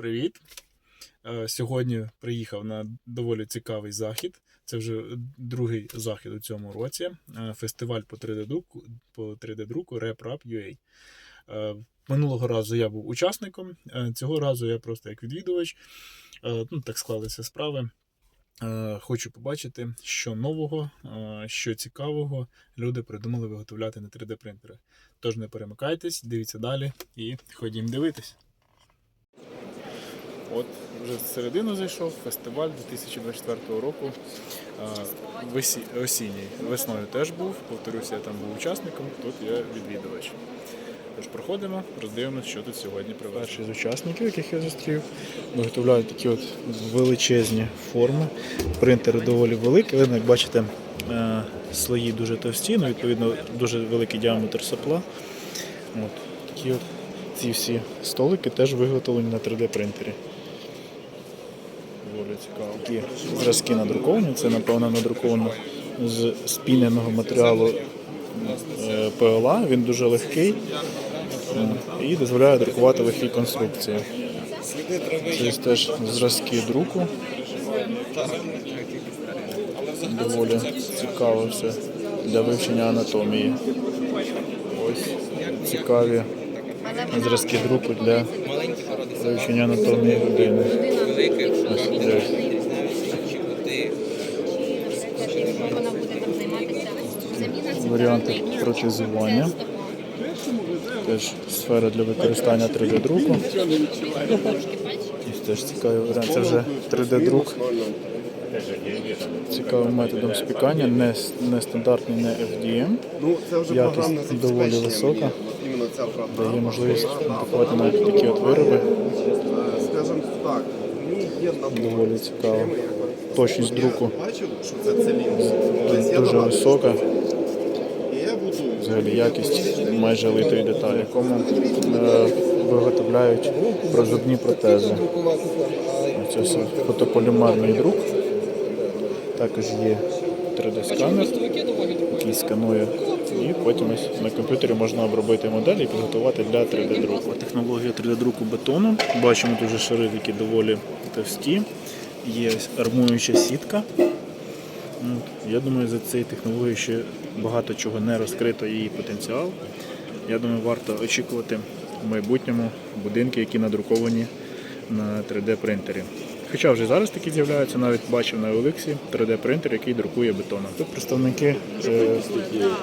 Привіт! Е, Сьогодні приїхав на доволі цікавий захід. Це вже другий захід у цьому році. Е, Фестиваль по 3D-друку, по 3D-друку RepRap.ua. Е, Минулого разу я був учасником, цього разу я просто як відвідувач. Ну, так склалися справи. Хочу побачити, що нового, що цікавого люди придумали виготовляти на 3D принтери. Тож не перемикайтесь, дивіться далі і ходім дивитись. От вже в середину зайшов фестиваль 2024 року. весі- осінній. Весною теж був, повторюся, я там був учасником, тут я відвідувач. Тож проходимо, роздивимося, що тут сьогодні привезли. Перший з учасників, яких я зустрів, виготовляють такі от величезні форми. Принтери доволі великі, видно, як бачите, е, слої дуже товсті, ну, відповідно, дуже великий діаметр сопла. От, такі от ці всі столики теж виготовлені на 3D Доволі цікаво. Такі зразки надруковані. Це, напевно, надруковано з спіненого матеріалу е, ПЛА. Він дуже легкий і дозволяє друкувати легкі конструкції. Це теж зразки друку. Доволі цікаво все для вивчення анатомії. Ось цікаві зразки друку для вивчення анатомії людини. Ось, займатися. Варіанти протезування. Теж сфера для використання 3D-друку. І теж цікавий варіант. Це вже 3D-друк. Цікавим методом спікання, не, не стандартний, не FDM. Ну, Якість доволі висока. Дає можливість друкувати навіть такі от вироби. Скажімо так. Доволі цікаво. Точність друку. Тобто дуже висока. Взагалі якість майже литої деталі, якому е, виготовляють прозубні протези. Це все фотополімерний друк. Також є 3D-сканер, який сканує, і потім на комп'ютері можна обробити модель і підготувати для 3D-друку. Технологія 3D-друку бетону. Бачимо дуже шари, які доволі товсті. Є армуюча сітка. Ну, Я думаю, за цією технологією ще багато чого не розкрито її потенціал. Я думаю, варто очікувати в майбутньому будинки, які надруковані на 3D принтері. Хоча вже зараз такі з'являються, навіть бачив на Олексі 3D принтер, який друкує бетоном. Тут представники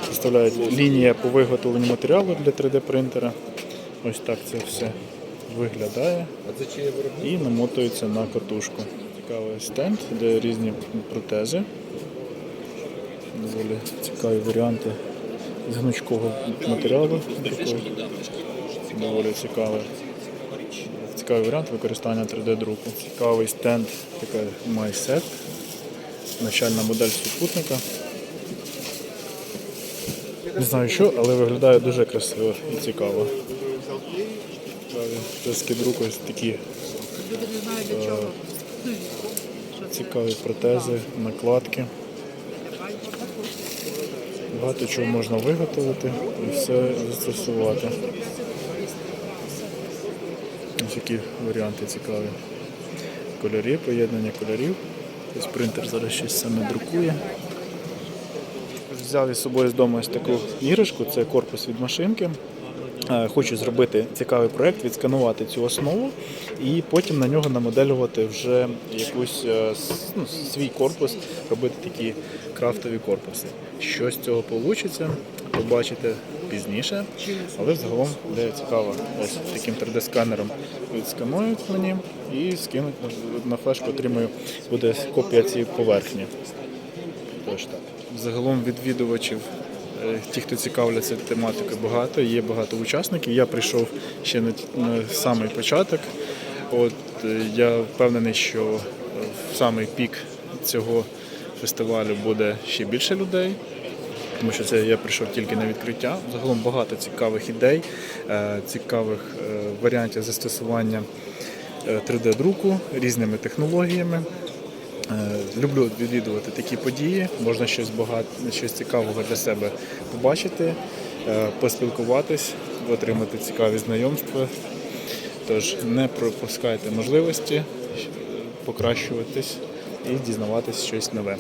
представляють лінія по виготовленню матеріалу для 3D принтера. Ось так це все виглядає і намотується на катушку. Цікавий стенд, де різні протези. Доволі цікаві варіанти з гнучкого матеріалу. Доволі цікавий. Цікавий варіант використання 3D-друку. Цікавий стенд, така MySet, навчальна модель супутника. Не знаю що, але виглядає дуже красиво і цікаво. Тески друку ось такі е, цікаві протези, накладки. Багато чого можна виготовити і все застосувати. Ось які варіанти цікаві. Кольорі, поєднання кольорів. Ось принтер зараз щось саме друкує. Взяв із собою з дому ось таку іграшку, це корпус від машинки. Е, Хочу зробити цікавий проєкт, відсканувати цю основу і потім на нього намоделювати вже якусь е, ну, свій корпус, робити такі крафтові корпуси. Що з цього вийде, побачите пізніше, але загалом буде цікаво. Ось таким 3D-сканером відсканують мені і скинуть на- флешку, отримую, буде копія цієї поверхні. Тож так. Загалом відвідувачів, ті, хто цікавляться тематикою, багато, є багато учасників. Я прийшов ще на, самий початок. От е, я впевнений, що е, в самий пік цього фестивалю буде ще більше людей. Тому що це я прийшов тільки на відкриття. Загалом багато цікавих ідей, е, цікавих е, варіантів застосування е, 3D-друку різними технологіями. Е, Люблю відвідувати такі події, можна щось багато, щось цікавого для себе побачити, е, поспілкуватись, отримати цікаві знайомства. Тож не пропускайте можливості покращуватись і дізнаватись щось нове.